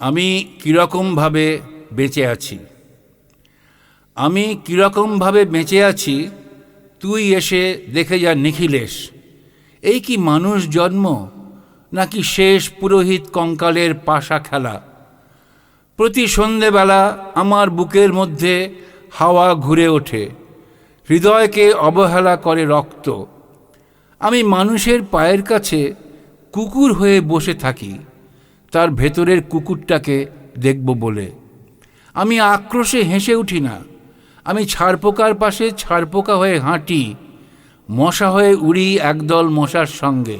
আমি কীরকমভাবে বেঁচে আছি? আমি কীরকমভাবে বেঁচে আছি, তুই এসে দেখে যা নিখিলেশ। এই কি মানুষ জন্ম, নাকি শেষ পুরোহিত কঙ্কালের পাশা খেলা? প্রতি সন্ধেবেলা আমার বুকের মধ্যে হাওয়া ঘুরে ওঠে, হৃদয়কে অবহেলা করে রক্ত। আমি মানুষের পায়ের কাছে কুকুর হয়ে বসে থাকি। তার ভেতরের কুকুরটাকে দেখব বলে। আমি আক্রোশে হেসে উঠি না। আমি ছাড়পোকার পাশে ছাড়পোকা হয়ে হাঁটি, মশা হয়ে উড়ি একদল মশার সঙ্গে।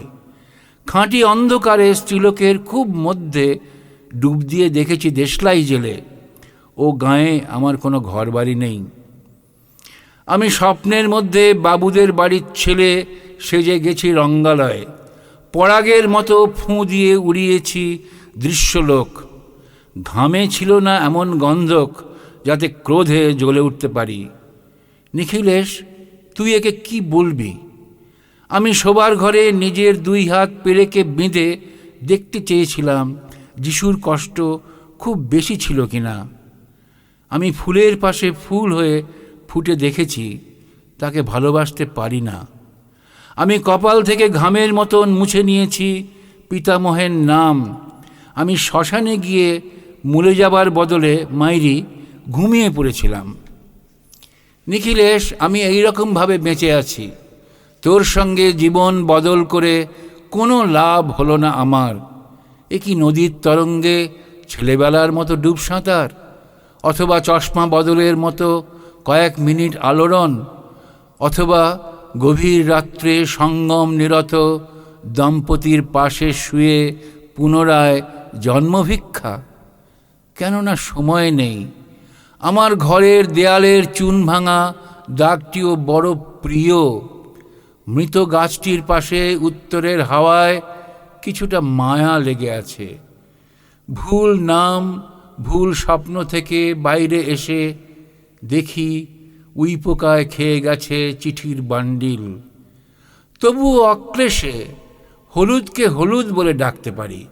খাঁটি অন্ধকারে স্ত্রীলোকের খুব মধ্যে ডুব দিয়ে দেখেছি দেশলাই জেলে। ও গায়ে আমার কোনো ঘরবাড়ি নেই। আমি স্বপ্নের মধ্যে বাবুদের বাড়ির ছেলে সেজে গেছি রঙ্গালয়ে। পরাগের মতো ফুঁ দিয়ে উড়িয়েছি দৃশ্যলোক। ঘামে ছিল না এমন গন্ধক যাতে ক্রোধে জ্বলে উঠতে পারি। নিখিলেশ, তুই একে কি বলবি? আমি শোবার ঘরে নিজের দুই হাত পেরেকে বেঁধে দেখতে চেয়েছিলাম, যিশুর কষ্ট খুব বেশি ছিল কিনা। আমি ফুলের পাশে ফুল হয়ে ফুটে দেখেছি, তাকে ভালোবাসতে পারি না। আমি কপাল থেকে ঘামের মতন মুছে নিয়েছি পিতামহের নাম আমি শ্মশানে গিয়ে মরে যাবার বদলে মাইরি ঘুমিয়ে পড়েছিলাম। নিখিলেশ, আমি এই রকমভাবে বেঁচে আছি। তোর সঙ্গে জীবন বদল করে কোনো লাভ হলো না আমার। এ কি নদীর তরঙ্গে ছেলেবেলার মতো ডুব সাঁতার? অথবা চশমা বদলের মতো কয়েক মিনিট আলোড়ন? অথবা গভীর রাত্রে সঙ্গম নিরত দম্পতির পাশে শুয়ে পুনরায় জন্মভিক্ষা। কেননা সময় নেই। আমার ঘরের দেয়ালের চুন ভাঙা দাগটিও বড় প্রিয়। মৃত গাছটির পাশে উত্তরের হাওয়ায় কিছুটা মায়া লেগে আছে। ভুল নাম, ভুল স্বপ্ন থেকে বাইরে এসে দেখি উই পোকায় খেয়ে গেছে চিঠির বান্ডিল। তবুও অক্লেশে হলুদকে হলুদ বলে ডাকতে পারি।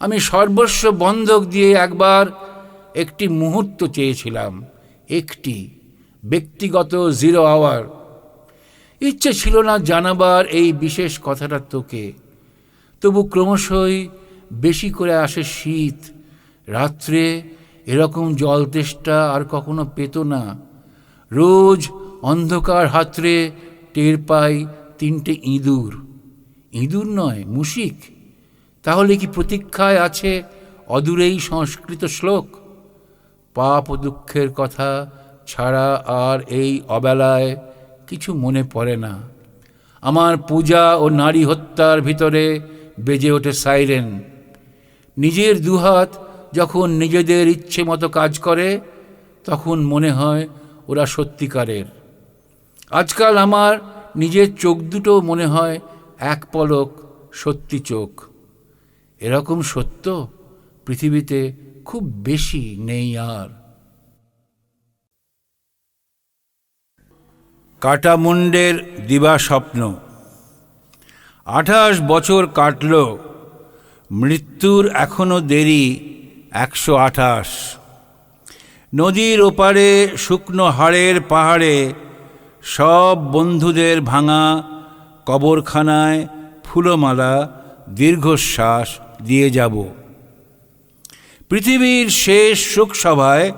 আমি সর্বস্ব বন্ধক দিয়ে একবার একটি মুহূর্ত চেয়েছিলাম, একটি ব্যক্তিগত জিরো আওয়ার ইচ্ছে ছিল না জানাবার এই বিশেষ কথাটা তোকে। তবু ক্রমশই বেশি করে আসে শীত। রাত্রে এরকম জল তেষ্টা আর কখনো পেত না। রোজ অন্ধকার হাতরে টের পাই তিনটে ইঁদুর। ইঁদুর নয়, মুশিক। তাহলে কি প্রতীক্ষায় আছে অদূরেই সংস্কৃত শ্লোক? পাপ দুঃখের কথা ছাড়া আর এই অবেলায় কিছু মনে পড়ে না। আমার পূজা ও নারী হত্যার ভিতরে বেজে ওঠে সাইরেন। নিজের দুহাত যখন নিজেদের ইচ্ছে মতো কাজ করে, তখন মনে হয় ওরা সত্যিকারের। আজকাল আমার নিজের চোখ দুটো মনে হয় এক পলক সত্যি চোখ। এরকম সত্য পৃথিবীতে খুব বেশি নেই আর। কাটামুন্ডের দিবা স্বপ্ন। আঠাশ বছর কাটল, মৃত্যুর এখনও দেরি একশো আঠাশ। নদীর ওপারে শুকনো হাড়ের পাহাড়ে সব বন্ধুদের ভাঙা কবরখানায় ফুলমালা দীর্ঘশ্বাস দিয়ে যাব। পৃথিবীর শেষ শোকসভায়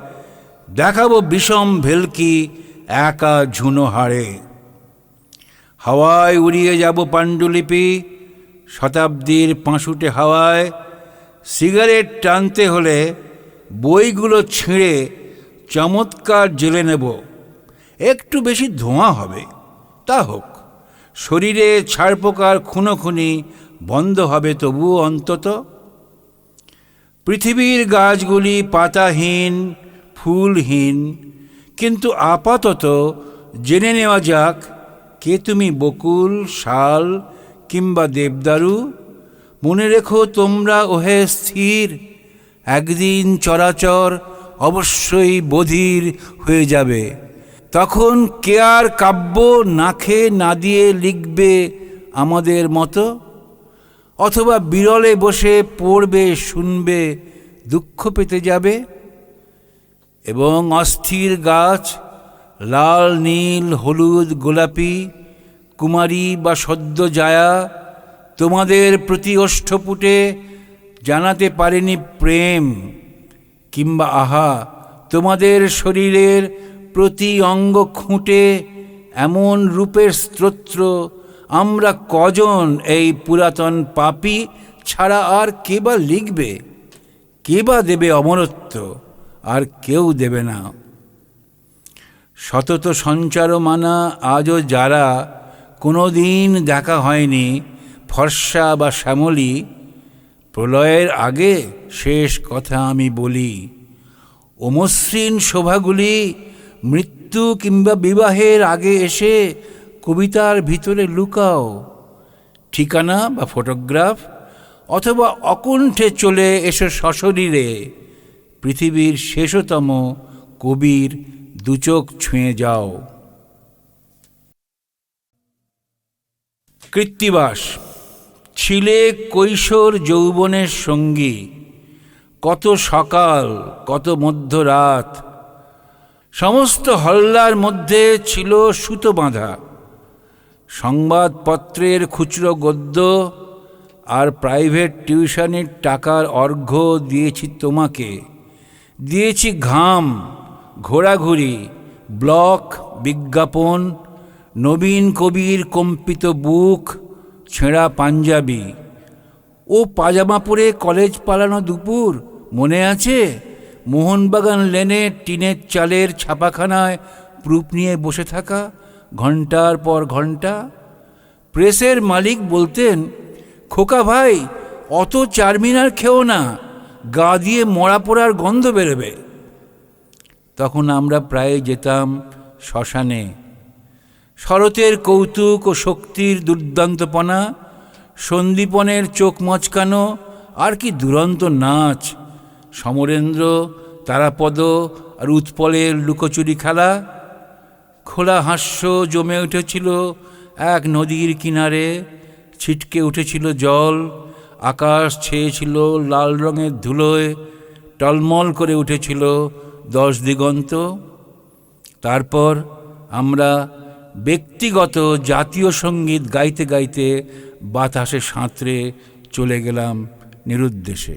দেখাবো বিষম ভেলকি একা ঝুনো হাড়ে। হাওয়ায় উড়িয়ে যাব পাণ্ডুলিপি, শতাব্দীর পাঁশুটে হাওয়ায়। সিগারেট টানতে হলে বইগুলো ছিঁড়ে চমৎকার জেলে নেব। একটু বেশি ধোঁয়া হবে। তা হোক, শরীরে ছাড়পোকার খুনোখুনি বন্ধ হবে তবু অন্তত। পৃথিবীর গাছগুলি পাতাহীন, ফুলহীন, কিন্তু আপাতত জেনে নেওয়া যাক, কে তুমি বকুল, শাল কিংবা দেবদারু? মনে রেখো তোমরা, ওহে স্থির, একদিন চরাচর অবশ্যই বধির হয়ে যাবে। তখন কে আর কাব্য না খেয়ে না দিয়ে লিখবে আমাদের মতো? অথবা বিরলে বসে পড়বে, শুনবে, দুঃখ পেতে যাবে। এবং অস্থির গাছ, লাল, নীল, হলুদ, গোলাপি, কুমারী বা সদ্য জায়া তোমাদের প্রতি ওষ্ঠপুটে জানাতে পারেনি প্রেম কিংবা আহা, তোমাদের শরীরের প্রতি অঙ্গ খুঁটে এমন রূপের স্তোত্র আমরা কজন এই পুরাতন পাপি ছাড়া আর কে বা লিখবে? কে বা দেবে অমরত্ব আর কেউ দেবে না? সতত সঞ্চারমানা আজও যারা কোনো দিন দেখা হয়নি ফর্সা বা শ্যামলী, প্রলয়ের আগে শেষ কথা আমি বলি অমসৃণ শোভাগুলি মৃত্যু কিংবা বিবাহের আগে এসে কবিতার ভিতরে লুকাও। ঠিকানা বা ফটোগ্রাফ অথবা অকুণ্ঠে চলে এসো সশরীরে। পৃথিবীর শেষতম কবির দুচোখ ছুঁয়ে যাও। কৃত্তিবাস, ছিলে কৈশোর যৌবনের সঙ্গী। কত সকাল, কত মধ্যরাত। সমস্ত হল্লার মধ্যে ছিল সুতো বাঁধা। সংবাদপত্রের খুচরো গদ্য আর প্রাইভেট টিউশনের টাকার অর্ঘ্য দিয়েছি তোমাকে। দিয়েছি ঘাম, ঘোরাঘুরি, ব্লক, বিজ্ঞাপন, নবীন কবির কম্পিত বুক, ছেঁড়া পাঞ্জাবি। ও পাজামা পরে কলেজ পালানো দুপুর, মনে আছে? মোহনবাগান লেনে টিনের চালের ছাপাখানায় প্রুফ নিয়ে বসে থাকা ঘণ্টার পর ঘণ্টা। প্রেসের মালিক বলতেন, খোকা ভাই, অত চারমিনার খেও না, গা দিয়ে মরা পোড়ার গন্ধ বেরোবে। তখন আমরা প্রায় যেতাম শ্মশানে। শরতের কৌতুক ও শক্তির দুর্দান্তপনা, সন্দীপনের চোখ মচকানো, আর কি দুরন্ত নাচ। সমরেন্দ্র, তারাপদ আর উৎপলের লুকোচুরি খেলা। খোলা হাস্য জমে উঠেছিল। এক নদীর কিনারে ছিটকে উঠেছিল জল। আকাশ ছেয়েছিল লাল রঙের ধুলোয়। টলমল করে উঠেছিল দশ দিগন্ত। তারপর আমরা ব্যক্তিগত জাতীয় সংগীত গাইতে গাইতে বাতাসে সাঁতরে চলে গেলাম নিরুদ্দেশে।